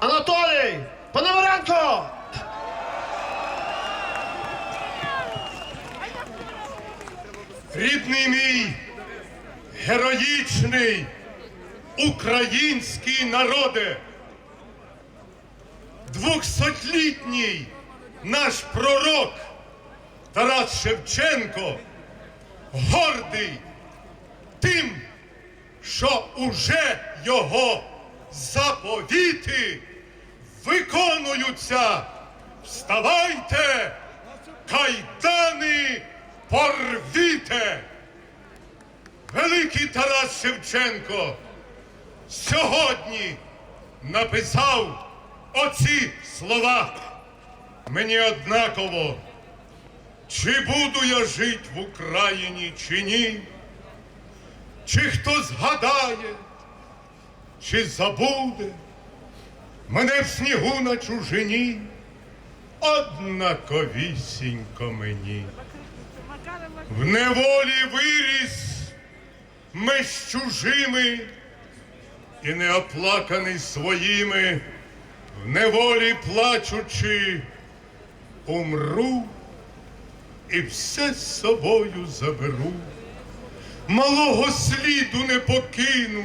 Анатолій! Пономаренко! Рідний мій, героїчний український народе, двохсотлітній наш пророк Тарас Шевченко гордий тим, що уже його заповіти виконуються. Вставайте, кайдани порвіте! Великий Тарас Шевченко сьогодні написав оці слова. Мені однаково, чи буду я жити в Україні, чи ні, чи хто згадає, чи забуде мене в снігу на чужині, однаковісінько мені. В неволі виріс меж чужими і не оплаканий своїми, в неволі плачучи, умру і все з собою заберу. Малого сліду не покину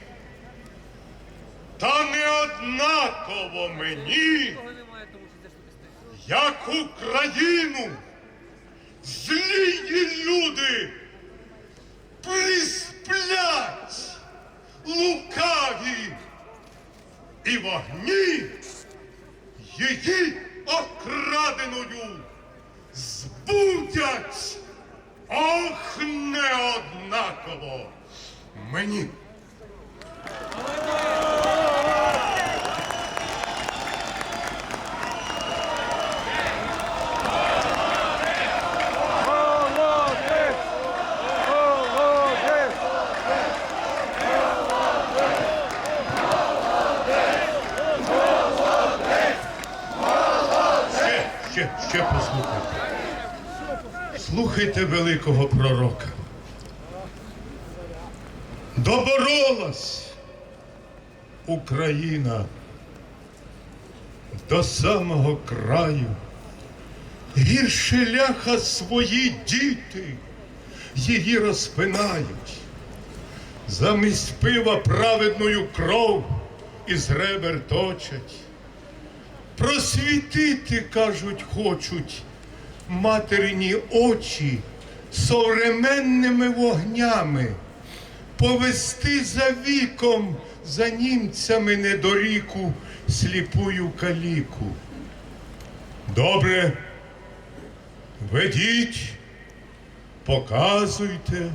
Та не однаково мені, як Україну, злії люди присплять лукаві і вогні її окраденою збудять. Ох, неоднаково мені. Ще, послухайте. Слухайте великого пророка. Доборолась Україна до самого краю. Гірше ляха свої діти її розпинають. Замість пива праведною кров із ребер точать. Просвітити, кажуть, хочуть материні очі современними вогнями, повести за віком за німцями недоріку сліпую каліку. Добре, ведіть, показуйте,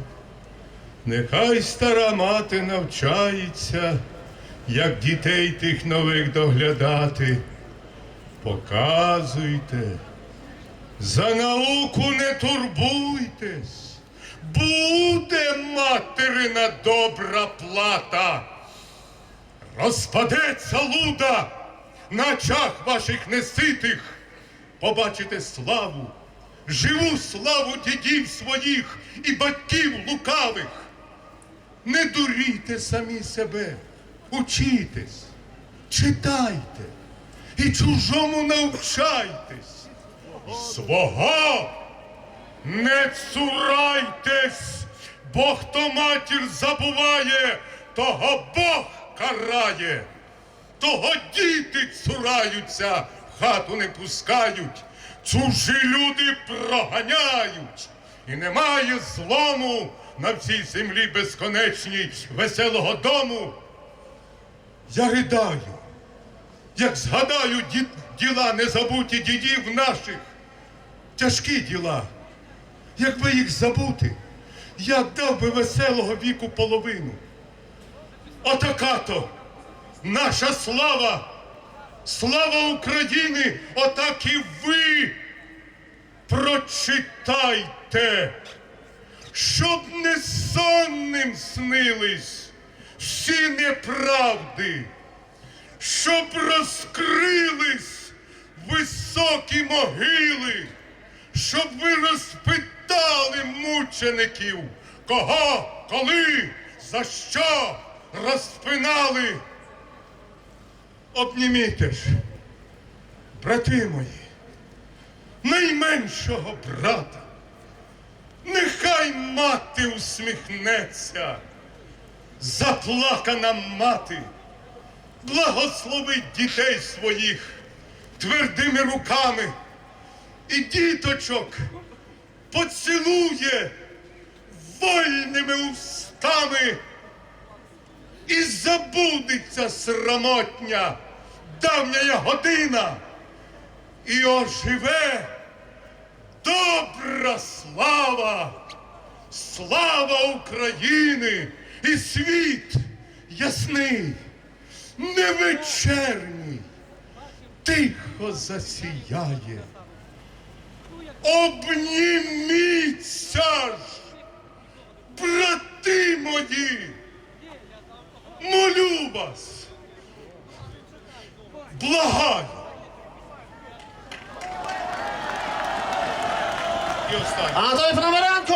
нехай стара мати навчається, як дітей тих нових доглядати. Показуйте, за науку не турбуйтесь, буде материна добра плата. Розпадеться луда. На очах ваших неситих, побачите славу, живу славу дідів своїх і батьків лукавих. Не дурійте самі себе, учітесь, читайте і чужому навчайтесь. Свого не цурайтесь, бо хто матір забуває, того Бог карає, того діти цураються, хату не пускають, чужі люди проганяють, і немає злому на всій землі безконечній веселого дому. Я ридаю як згадаю ді- діла незабуті дідів наших, тяжкі діла. Якби їх забути, я дав би веселого віку половину. Отака то наша слава Слава України! Отак і ви прочитайте, щоб не сонним снились всі неправди, щоб розкрились високі могили, щоб ви розпитали мучеників, кого, коли, за що розпинали. Обніміте ж, брати мої, найменшого брата. Нехай мати усміхнеться, заплакана мати, благословить дітей своїх твердими руками. І діточок поцілує вольними устами. І забудеться срамотня давня година. І оживе добра слава, слава України і світ ясний, невечерній, тихо засіяє. Обніміться ж, брати мої, молю вас, благаю. І останнє. Анатолій Пономаренко!